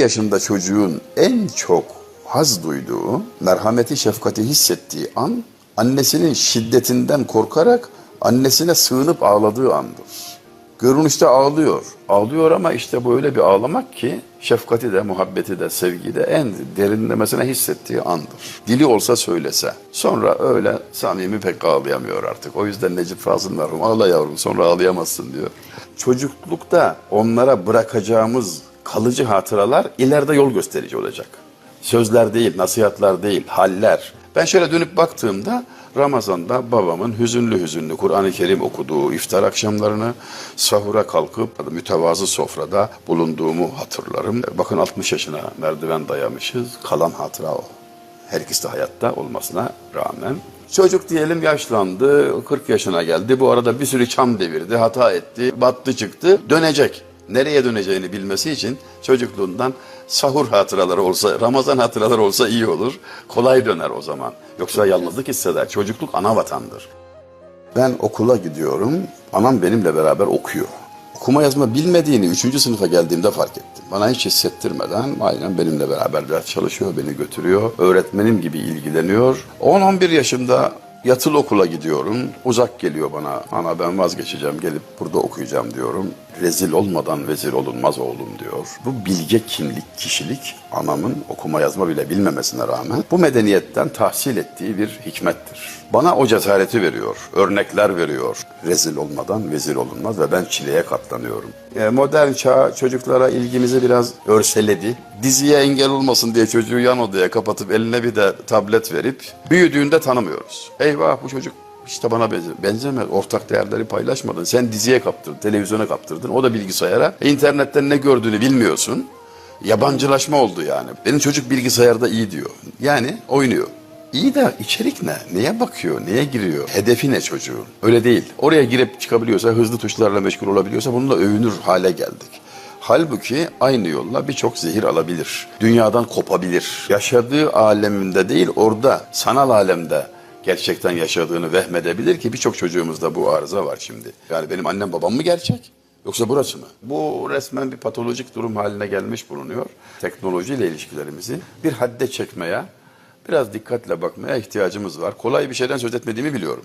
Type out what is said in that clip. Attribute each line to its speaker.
Speaker 1: yaşında çocuğun en çok haz duyduğu, merhameti, şefkati hissettiği an, annesinin şiddetinden korkarak annesine sığınıp ağladığı andır. Görünüşte ağlıyor. Ağlıyor ama işte böyle bir ağlamak ki şefkati de, muhabbeti de, sevgiyi de en derinlemesine hissettiği andır. Dili olsa söylese. Sonra öyle samimi pek ağlayamıyor artık. O yüzden Necip Fazıl merhum ağla yavrum sonra ağlayamazsın diyor. Çocuklukta onlara bırakacağımız kalıcı hatıralar ileride yol gösterici olacak. Sözler değil, nasihatler değil, haller. Ben şöyle dönüp baktığımda Ramazan'da babamın hüzünlü hüzünlü Kur'an-ı Kerim okuduğu iftar akşamlarını sahura kalkıp mütevazı sofrada bulunduğumu hatırlarım. Bakın 60 yaşına merdiven dayamışız. Kalan hatıra o. Her ikisi de hayatta olmasına rağmen. Çocuk diyelim yaşlandı, 40 yaşına geldi. Bu arada bir sürü çam devirdi, hata etti, battı çıktı. Dönecek. Nereye döneceğini bilmesi için çocukluğundan sahur hatıraları olsa, Ramazan hatıraları olsa iyi olur. Kolay döner o zaman. Yoksa yalnızlık hisseder. Çocukluk ana vatandır. Ben okula gidiyorum. Anam benimle beraber okuyor. Okuma yazma bilmediğini 3. sınıfa geldiğimde fark ettim. Bana hiç hissettirmeden aynen benimle beraber ders çalışıyor, beni götürüyor. Öğretmenim gibi ilgileniyor. 10-11 yaşında yatılı okula gidiyorum. Uzak geliyor bana. Ana ben vazgeçeceğim, gelip burada okuyacağım diyorum. Rezil olmadan vezir olunmaz oğlum diyor. Bu bilge kimlik, kişilik anamın okuma yazma bile bilmemesine rağmen bu medeniyetten tahsil ettiği bir hikmettir. Bana o cesareti veriyor, örnekler veriyor. Rezil olmadan vezir olunmaz ve ben çileye katlanıyorum. E, modern çağ çocuklara ilgimizi biraz örseledi. Diziye engel olmasın diye çocuğu yan odaya kapatıp eline bir de tablet verip büyüdüğünde tanımıyoruz. Eyvah bu çocuk işte bana benze- benzemez. Ortak değerleri paylaşmadın. Sen diziye kaptırdın, televizyona kaptırdın. O da bilgisayara. E, internetten ne gördüğünü bilmiyorsun. Yabancılaşma oldu yani. Benim çocuk bilgisayarda iyi diyor. Yani oynuyor. İyi de içerik ne? Neye bakıyor? Neye giriyor? Hedefi ne çocuğun? Öyle değil. Oraya girip çıkabiliyorsa, hızlı tuşlarla meşgul olabiliyorsa bununla övünür hale geldik. Halbuki aynı yolla birçok zehir alabilir. Dünyadan kopabilir. Yaşadığı aleminde değil orada sanal alemde gerçekten yaşadığını vehmedebilir ki birçok çocuğumuzda bu arıza var şimdi. Yani benim annem babam mı gerçek? Yoksa burası mı? Bu resmen bir patolojik durum haline gelmiş bulunuyor. Teknolojiyle ilişkilerimizi bir hadde çekmeye, biraz dikkatle bakmaya ihtiyacımız var. Kolay bir şeyden söz etmediğimi biliyorum.